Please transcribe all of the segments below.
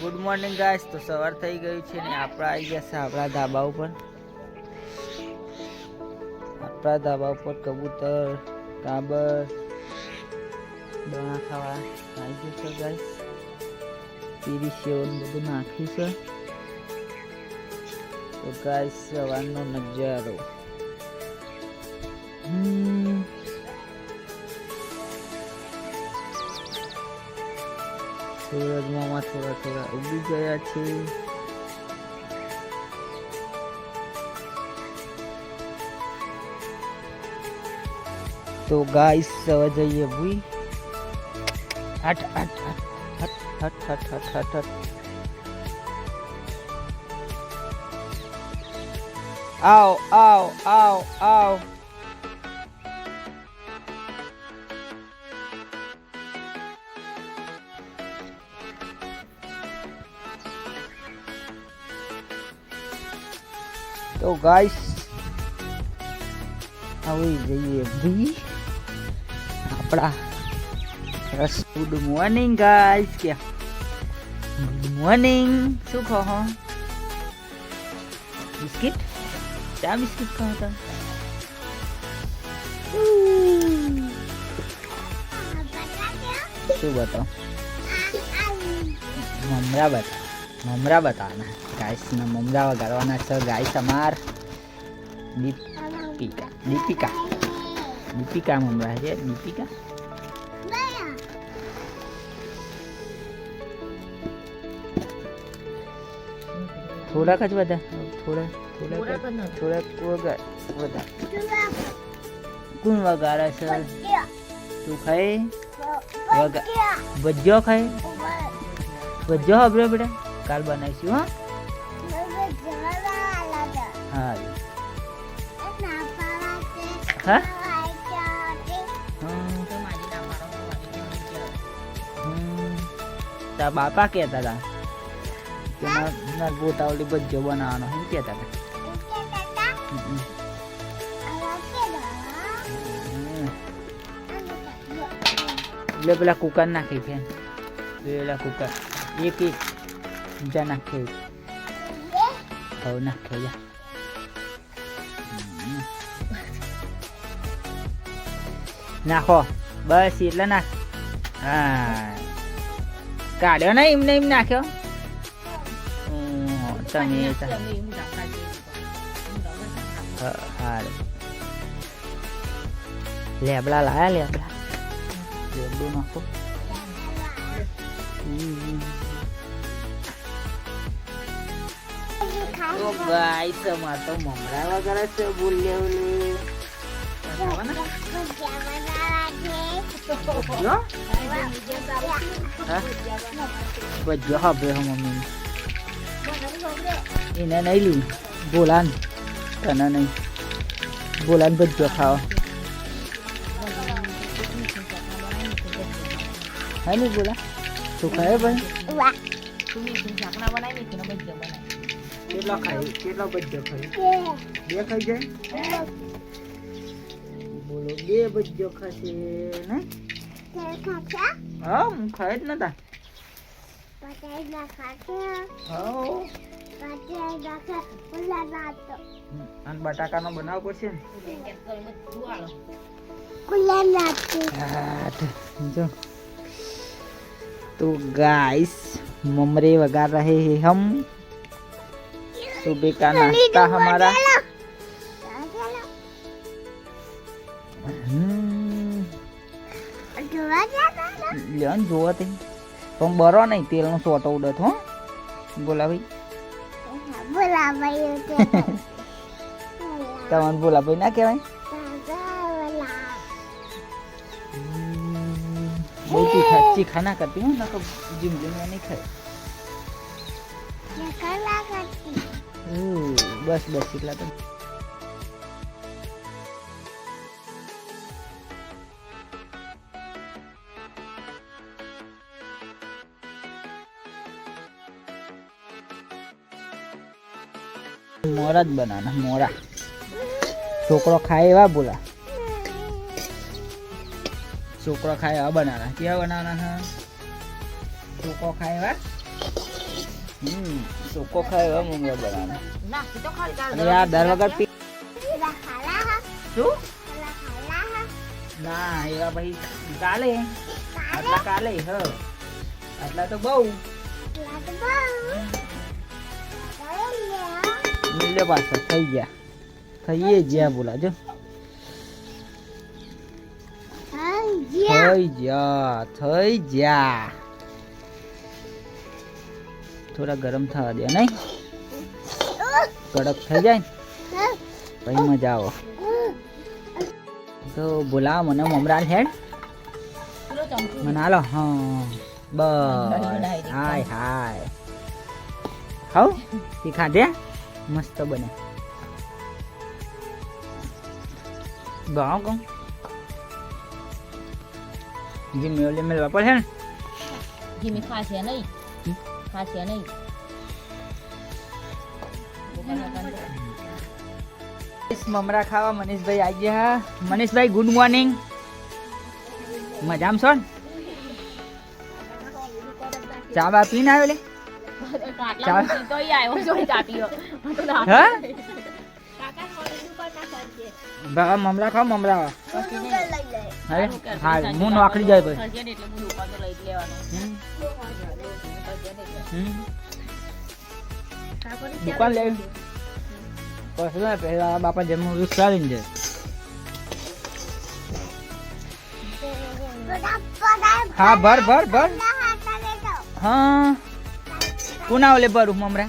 Good morning guys તો સવાર થઈ ગયું છે ને આપણા આવી ગયા છે આપણા ધાબા ઉપર. આપણા ધાબા ઉપર કબૂતર કાબર દાણા ખાવા આવી ગયું છે ગાઈસ પીરી સેવન બધું નાખ્યું છે. તો ગાઈસ સવારનો નજારો. હમ. સૂરજ મામા થોડા થોડા ઉગી ગયા છે. તો ગાઈસ હવે જઈએ ભૂઈ આવ આવ આવ આવ. તો ગાઈસ આવી જઈએ ભી આપણા રસ ગુડ મોર્નિંગ ગાઈસ કે ગુડ મોર્નિંગ શું કહો હો બિસ્કિટ ચા બિસ્કિટ કહો તમે શું બતાવો મમરા मुमरा बताना है। गाइस ना ममरा वगाड़वाना सर गाइस हमार दीपिका दीपिका दीपिका मुमरा है दीपिका। थोड़ा कच बता थोड़ा थोड़ा थोड़ा થોડાક बता। બધા કોણ सर तू खाए? ખાઈ बज्जो खाए? बज्जो ભજ્યો હબરો બેટા કાલ બનાવીશું હા. હા. હા. હમ. બાપા કહેતા હતા કે માર- માર ગોટાવલી ભજ્જો બનાવવાનો એમ કહેતા હતા. એટલે પેલા કુકર નાખી છે. પેલા કુકર. એક એક. じゃなくてそうなくや。નાખો બસ એટલે નાખ હા કાઢ્યો ને એમને એમ નાખ્યો તમે લેબડા લાયા લેબડા લેબડું નાખો હમ તો ભાઈ તમાર તો મમરાવા કરે છે બોલ્યો બધા હવે મમ્મી. એને નહીં લીધું બોલાન. તને નહીં. બોલાન બધો ખાવ. હા નહીં બોલા? શું ખાય ભાઈ. કેટલો ખાય? કેટલો બધો ખાય? બે ખાઈ જાય? બોલો બે બધો ખાશે ને? હા હું ખાય જ નતા. અને બટાકાનો બનાવ પડશે ને? તો ગાઈસ મમરે વગાડ રહે હે હમ. सुबह का नाश्ता हमारा हम्म, લ્યો ને જોવો તે પણ બરો નહીં તેલનો સોટો ઉડત હો બોલા ભાઈ તમને બોલા ભાઈ ના કહેવાય हम्म, બહુ તીખા ચીખા ના કરતી હો ના તો જીમ જીમ નહીં ખાય હમ, બસ બસ, એટલા તો. મોરા જ બનાના, મોરા. છોકરો ખાય એવા બોલા. છોકરો ખાય એવા બનાના. કેવા બનાવવાના હા? છોકરો ખાય એવા? હમ સૂકો ખાય એવા મમરા બનાવે ના અને આ દર પી શું? એવા કાલે આટલા કાલે હ. આટલા તો બહુ. પેલા તો બહુ હવે લે મિલે પાછા થઈ ગયા. થઈએ જ્યાં બોલા જો. થઈ ગયા થઈ ગયા. થોડા ગરમ થવા દે નહીં? કડક થઈ જાય ને? પછી મજા આવો. તો બોલાવો મને મમરા હેડ. મને હાલો હા. બસ. હાય હાય. ખાવ તે ખાધે? મસ્ત બને. ભાવ કહું જે મેવલે મેળવા પડે ને ધીમે ખાશે નહીં? ખાશે નહીં. મમરા ખાવા મનીષભાઈ આવી ગયા મનીષભાઈ ગુડ મોર્નિંગ મજામાં છો ને? ચા બા પીને આવ્યો લે આટલા મૂકી તોય આવ્યો જોઈ જાતીઓ હા બા મમરા ખાવ મમરા લઈ લે. હવે હા હું નોકરી જાય ભાઈ. દુકાન લે. પછી ના પહેલા બાપા જન્મ વૃક્ષ લઈને જાય. હા, ભર ભર ભર. હા. કોના ઓલે ભર મમરા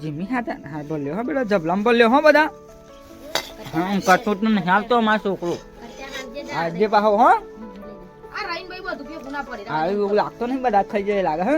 જીમી હતા હા બોલ્યો હા બેટા જબલામ બોલ્યો હો બધા. હા હું કરતું જ નહીં હાલતો મારો છોકરો. આજે પાહો હો. એવું લાગતો નહીં બધા થઈ જાય લાગે હે.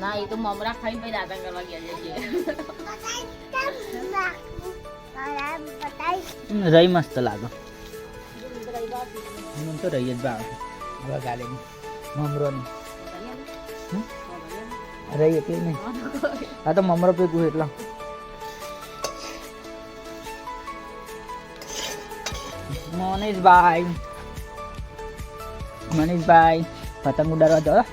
ના એ તો મમરા ખાઈ પછી દાદા કરવા ગયા છે રહી મસ્ત લાગે. મને તો રહી જ ભાવે. વગાડે મમરો ને રહી એટલે નહીં. આ તો મમરો પીકું એટલો. મનીષભાઈ મનીષભાઈ પતંગ ઉડાડવા જાઓ.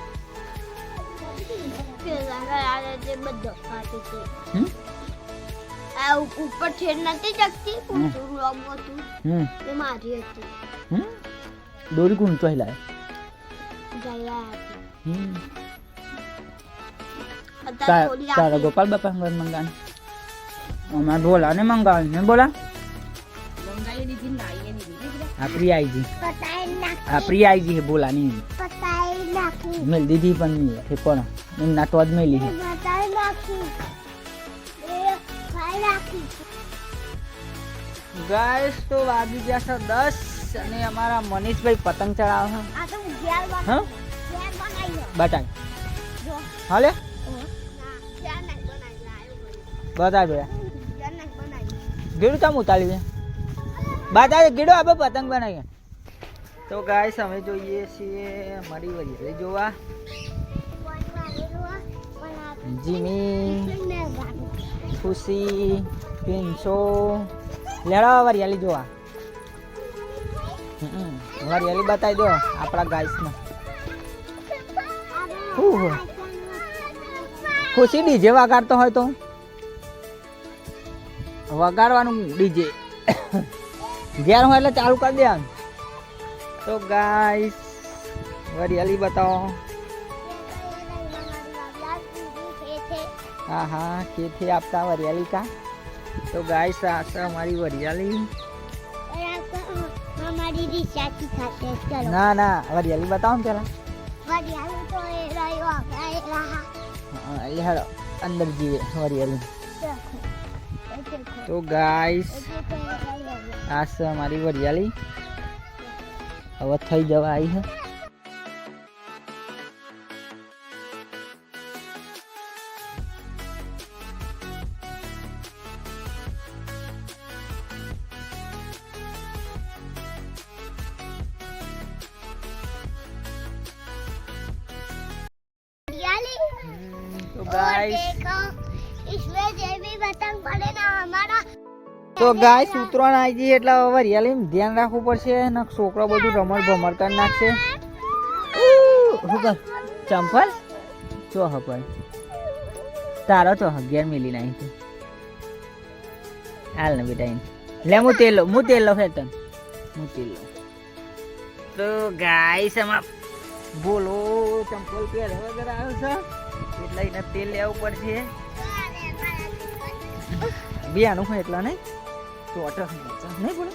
ઉપર છેડ નથી જગતી હમ? એ મારી હતી દોરી કોણ હમ. અત્યારે તારા ગોપાલ બાપા અંગર મંગાન અમાર બોલા ને મંગાવ ને બોલા મંગાઈ નહીં દીધી આ પ્રિયાજી પતાઈ નાખી આ પ્રિયાજી હે બોલા ની પતાઈ નાખી મેલ દીધી પણ નહીં હે પણ એમના તો જ મેલી હે પતાઈ નાખી એ ખાઈ નાખી ગાઈસ તો વાગી ગયા છે દસ અને અમારા મનીષભાઈ પતંગ ચડાવે છે આ તો ઘેર હા ઘેર બનાવી લો બતાય જો હાલે ના ઘેર નહીં બનાવી લાયો બતાય જોયા ઘેર નહીં બનાવી ગીડું તમે ઉતારી છે બતાય ગીડો આપણે પતંગ બનાવીએ. તો ગાય અમે જોઈએ છીએ અમારી વરિયાળી જોવા. જીમી ખુશી પિન્સો લેડા વરિયાળી જોવા. વરિયાળી બતાવી દો આપણા ગાઈસને હું ખુશી ડીજે વગાડતો હોય તો. વગાડવાનું ડીજે. ઘેર હોય એટલે ચાલુ કરી દેવાનું. તો ગાઈસ વરિયાળી બતાવો. હા હા કેથી આપતા વરિયાળી કા? તો ગાઈસ આ છે અમારી વરિયાળી ના ના વરિયાળી બતાવો ને પેલા. અંદર જીવે વરિયાળી તો ગાઈસ આ છે અમારી વરિયાળી હવે થઈ જવા આવી છે वडियाली હમ, તો और ગાઈસ देखो इसमें जो भी बटन पड़े ना हमारा તો ગાય સૂત્રો આવી જઈએ એટલે હવે વરિયાળી ધ્યાન રાખવું પડશે ને છોકરો બધું રમણ ભમર કરી નાખશે. ચંપલ? ચો હ પણ તારો તો અગિયાર મિલી નાખી હાલ ને બેટા લે, હું તેલ લઉં, હું તેલ લઉં ફેર તને. હું તેલ લઉં. તો ગાય સમા બોલો, ચંપલ પહેર વગર આવ્યો છે. એટલે એને તેલ લેવું પડશે. બિયાનું હોય એટલા નહીં? ચોટ નહીં બોલો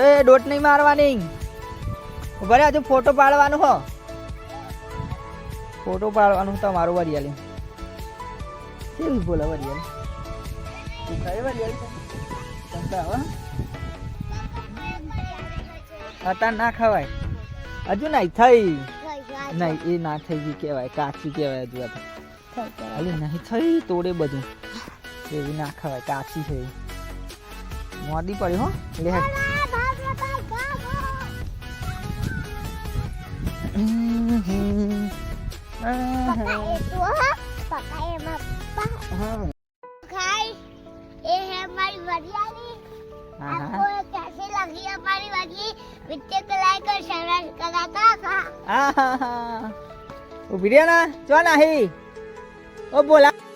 એ દોટ નહીં મારવાની. ભલે હજુ ફોટો પાડવાનો હો. ફોટો પાડવાનું તમારું વરિયાલી કેવી બોલે વરિયાલી તું ના ખવાય. હજુ નહીં થઈ. નહીં એ ના થઈ ગઈ કહેવાય કાચી કહેવાય હજુ આ નહીં થઈ તોડે બધું. એવું ના ખવાય કાચી છે. મોડી પડી હો. લે. ઊભી રહ્યા ને. ચો નાહી. ઓ બોલા.